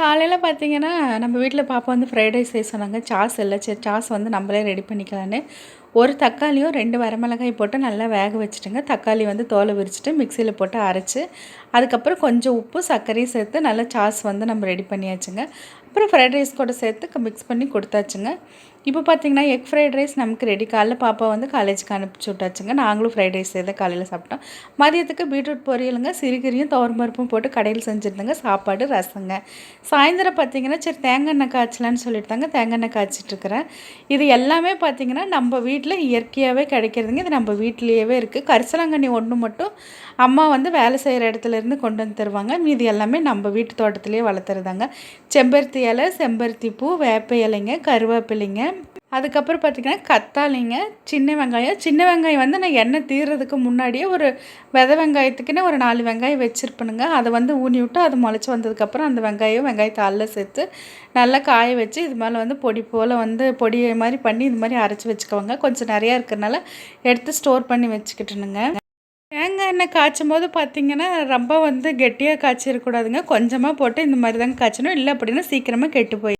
காலையில் பார்த்தீங்கன்னா நம்ம வீட்டில் பாப்பா வந்து ஃப்ரைட் ரைஸ் செய்ய சொன்னாங்க. சாஸ் இல்லை சரி சாஸ் வந்து நம்மளே ரெடி பண்ணிக்கலான்னு. ஒரு தக்காளியும் ரெண்டு வரமிளகாய் போட்டு நல்லா வேக வச்சுட்டுங்க. தக்காளி வந்து தோலை விரிச்சிட்டு மிக்சியில் போட்டு அரைச்சி அதுக்கப்புறம் கொஞ்சம் உப்பு சர்க்கரையும் சேர்த்து நல்லா சாஸ் வந்து நம்ம ரெடி பண்ணியாச்சுங்க. அப்புறம் ஃப்ரைட் ரைஸ் கூட சேர்த்து மிக்ஸ் பண்ணி கொடுத்தாச்சுங்க. இப்போ பார்த்தீங்கன்னா எக் ஃப்ரைட் ரைஸ் நமக்கு ரெடி காலைல பாப்பா வந்து காலேஜுக்கு அனுப்பிச்சி விட்டாச்சுங்க. நாங்களும் ஃப்ரைட் ரைஸ் தான் காலையில் சாப்பிட்டோம். மதியத்துக்கு பீட்ரூட் பொரியலுங்க சிறுகீரியும் பருப்பும் போட்டு கடையில் செஞ்சுருந்தேங்க. சாப்பாடு ரசங்க. சாயந்தரம் பார்த்தீங்கன்னா சரி தேங்காய் எண்ணெய் காய்ச்சலான்னு சொல்லிட்டு தாங்க தேங்காய் எண்ணெய் காய்ச்சிட்ருக்குறேன் இது எல்லாமே பார்த்தீங்கன்னா நம்ம வீட்டில் இயற்கையாகவே கிடைக்கிறதுங்க. இது நம்ம வீட்லேயே இருக்குது. கரிசலாங்கண்ணி ஒன்று மட்டும் அம்மா வந்து வேலை செய்கிற இடத்துலேருந்து கொண்டு வந்து தருவாங்க. மீதி எல்லாமே நம்ம வீட்டு தோட்டத்துலேயே வளர்த்துறதாங்க. செம்பருத்தி இலை செம்பருத்தி பூ வேப்ப இலைங்க கருவேப்பிலைங்க அதுக்கப்புறம் பார்த்திங்கன்னா கத்தாளிங்க சின்ன வெங்காயம். சின்ன வெங்காயம் வந்து நான் எண்ணெய் தீர்றதுக்கு முன்னாடியே ஒரு வித வெங்காயத்துக்குன்னு ஒரு நாலு வெங்காயம் வச்சுருப்பேனுங்க. அதை வந்து ஊனி விட்டு அது முளைச்சி வந்ததுக்கப்புறம் அந்த வெங்காயம் வெங்காயத்தை அல்ல சேர்த்து நல்லா காய வச்சு இது மேலே வந்து பொடி போல் வந்து பொடி மாதிரி பண்ணி இது மாதிரி அரைச்சி வச்சுக்கோங்க கொஞ்சம் நிறையா இருக்கிறனால எடுத்து ஸ்டோர் பண்ணி வச்சுக்கிட்டனுங்க. தேங்காய் எண்ணெய் காய்ச்சும் போது பார்த்தீங்கன்னா ரொம்ப வந்து கெட்டியாக காய்ச்சிடக்கூடாதுங்க. கொஞ்சமாக போட்டு இந்த மாதிரி தாங்க காய்ச்சணும். இல்லை அப்படின்னா சீக்கிரமாக கெட்டு போய்